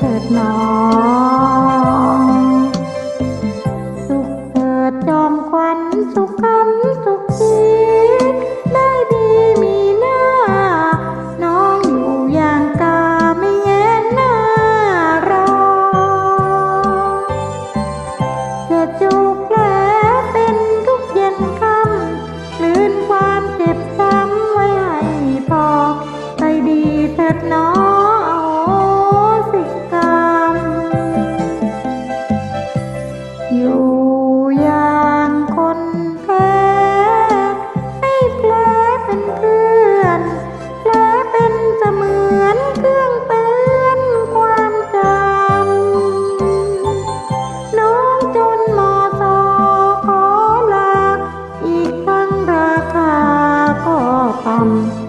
เถิดน้องสุขเถิดจอมควันสุขคำสุ come.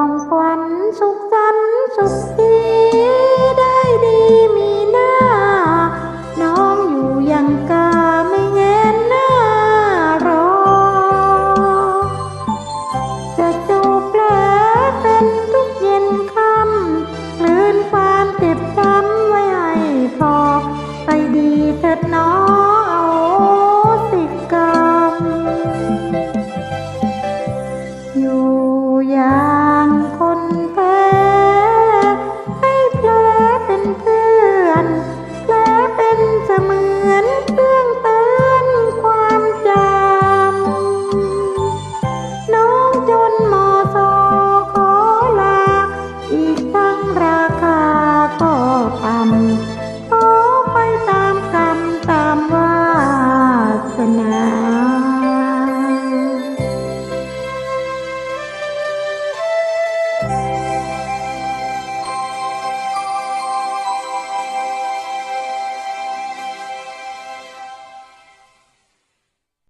จอมขวัญสุขสันต์สุข ราคาก็ต่ำโตไปตามกรรมตามวาสนา